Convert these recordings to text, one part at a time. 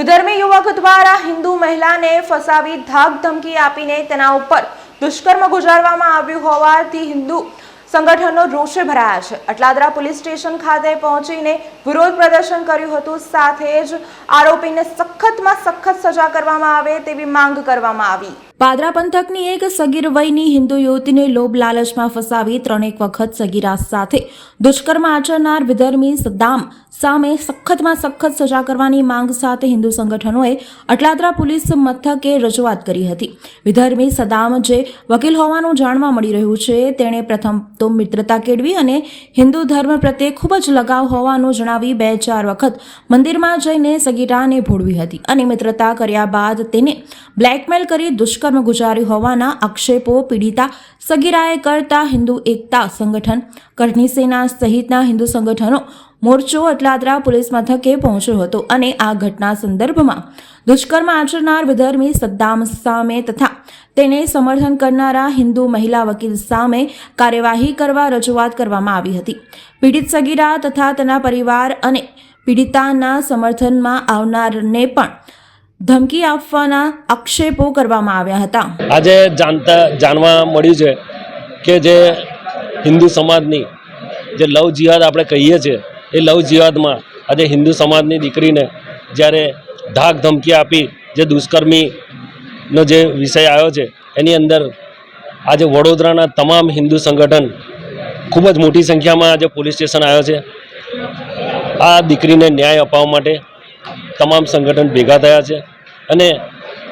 વિધર્મી યુવક દ્વારા હિન્દુ મહિલાને ફસાવી ધાક ધમકી આપીને તેના ઉપર દુષ્કર્મ ગુજારવામાં આવ્યું હોવાથી હિન્દુ સંગઠનો રોષે ભરાયા છે. અટલાદરા પોલીસ સ્ટેશન ખાતે પહોંચીને વિરોધ પ્રદર્શન કર્યું હતું. સાથે જ આરોપીને સખતમાં સખત સજા કરવામાં આવે તેવી માંગ કરવામાં આવી. પાદરા પંથકની એક સગીર વયની હિન્દુ યુવતીને લોભ લાલચમાં ફસાવી ત્રણેક વખત સગીરા સાથે દુષ્કર્મ આચરનાર વિધર્મી સદ્દામ સામે સખતમાં સખત સજા કરવાની માંગ સાથે હિન્દુ સંગઠનોએ અટલાદરા પોલીસ મથકે રજૂઆત કરી હતી. વિધર્મી સદામ જે વકીલ હોવાનું જાણવા મળી રહ્યું છે, તેણે પ્રથમ તો મિત્રતા કેળવી અને હિન્દુ ધર્મ પ્રત્યે ખૂબ જ લગાવ હોવાનું જણાવી બે ચાર વખત મંદિરમાં જઈને સગીરાને ભોળવી હતી અને મિત્રતા કર્યા બાદ તેને બ્લેકમેલ કરી દુષ્કર્મ ગુજાર્યું હોવાના આક્ષેપો પીડિતા સગીરાએ કરતા હિન્દુ એકતા સંગઠન કરણી સેના સહિતના હિન્દુ સંગઠનો મોરચો અટલાદરા પોલીસ મથકે પહોંચ્યો હતો અને આ ઘટના સંદર્ભમાં દુષ્કર્મ આચરનાર વિધર્મી સદ્દામ સામે તથા તેને સમર્થન કરનારા હિન્દુ મહિલા વકીલ સામે કાર્યવાહી કરવા રજૂઆત કરવામાં આવી હતી. પીડિત સગીરા તથા તેના પરિવાર અને પીડિતાના સમર્થનમાં આવનારને પણ ધમકી આપવાના આક્ષેપો કરવામાં આવ્યા હતા. આજે જાણતા, જાણવા મળ્યું છે કે જે હિન્દુ સમાજની જે લવ જિહાદ આપણે કહીએ છીએ, એ લવ જિહાદમાં આજે હિન્દુ સમાજની દીકરીને જ્યારે ધાક ધમકી આપી, જે દુષ્કર્મીનો જે વિષય આવ્યો છે, એની અંદર આજે વડોદરાના તમામ હિન્દુ સંગઠન ખૂબ જ મોટી સંખ્યામાં આજે પોલીસ સ્ટેશન આવ્યો છે. આ દીકરીને ન્યાય અપાવવા માટે તમામ સંગઠન ભેગા થયા છે. અને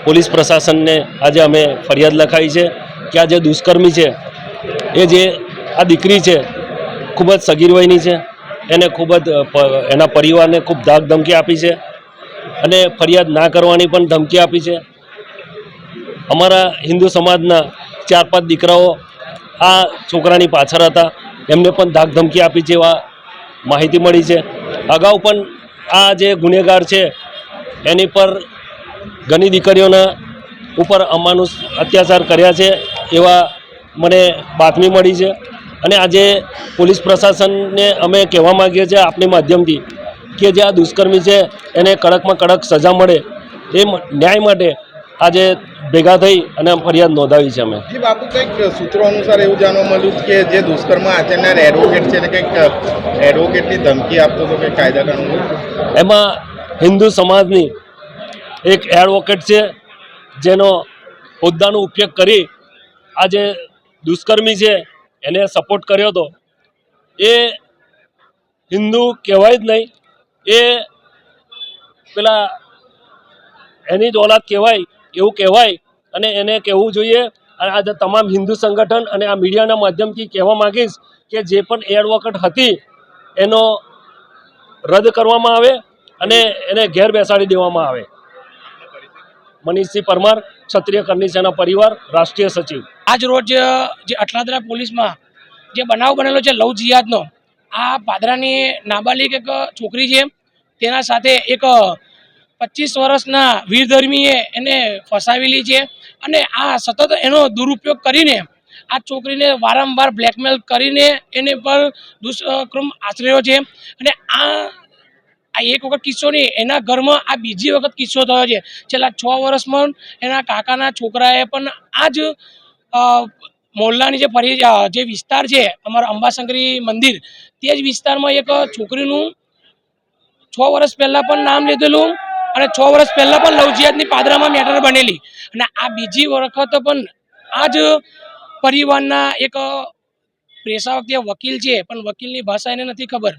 પોલીસ પ્રશાસનને આજે અમે ફરિયાદ લખાઈ છે કે આ જે દુષ્કર્મી છે, એ જે આ દીકરી છે, ખૂબ જ સગીર વયની છે. એને ખૂબ જ એના પરિવારને ખૂબ ધાક ધમકી આપી છે અને ફરિયાદ ના કરવાની પણ ધમકી આપી છે. અમારા હિન્દુ સમાજના ચાર પાંચ દીકરાઓ આ છોકરાની પાછળ હતા. એમને પણ ધાક ધમકી આપી છે એવા માહિતી મળી છે. અગાઉ પણ આ જે ગુનેગાર છે, એની પર ઘણી દીકરીઓના ઉપર અમાનુષ અત્યાચાર કર્યા છે એવા મને બાતમી મળી છે. અને આજે પોલીસ પ્રશાસનને અમે કહેવા માગીએ છીએ આપની માધ્યમથી કે જે આ દુષ્કર્મી છે એને કડકમાં કડક સજા મળે એ ન્યાય માટે આજે ભેગા થઈ અને ફરિયાદ નોંધાવી છે અમે. જી બાપુ કંઈક સૂત્રો અનુસાર એવું જાણવા મળ્યું કે જે દુષ્કર્મ આચરનાર એડવોકેટ છે એને કંઈક એડવોકેટની ધમકી આપતો હતો કે કાયદા કાનૂન એમાં હિન્દુ સમાજની એક એડવોકેટ છે, જેનો હોદ્દાનો ઉપયોગ કરી આ જે દુષ્કર્મી છે, એને સપોર્ટ કર્યો હતો. એ હિન્દુ કહેવાય જ નહીં. એ પેલા એની જ ઓલાદ કહેવાય, એવું કહેવાય અને એને કહેવું જોઈએ. અને આજે તમામ હિન્દુ સંગઠન અને આ મીડિયાના માધ્યમથી કહેવા માગીશ કે જે પણ એડવોકેટ હતી, એનો રદ કરવામાં આવે અને એને ઘેર બેસાડી દેવામાં આવે. મનીષસિંહ પરમાર, ક્ષત્રિય કરની સેના પરિવાર, રાષ્ટ્રીય સચિવ. આજ રોજ જે અટલાદરા પોલીસમાં જે બનાવ બનેલો છે લવ જિયાદનો, આ પાદરાની નાબાલિગ એક છોકરી છે તેના સાથે એક પચીસ વર્ષના વીરધર્મીએ એને ફસાવેલી છે અને આ સતત એનો દુરુપયોગ કરીને આ છોકરીને વારંવાર બ્લેકમેલ કરીને એને પર દુષ્કર્મ આચર્યો છે. અને આ આ એક વખત કિસ્સો નહીં, એના ઘરમાં આ બીજી વખત કિસ્સો થયો છે. છેલ્લા છ વર્ષમાં એના કાકાના છોકરાએ પણ આ જ મોહલ્લાની જે ફરી જે વિસ્તાર છે, અમારા અંબાશંકરી મંદિર, તે જ વિસ્તારમાં એક છોકરીનું છ વર્ષ પહેલાં પણ નામ લીધેલું અને છ વર્ષ પહેલાં પણ લવજિયાતની પાદરામાં મેટર બનેલી. અને આ બીજી વખત પણ આ જ પરિવારના એક પ્રેસા વખતે વકીલ છે, પણ વકીલની ભાષા એને નથી ખબર.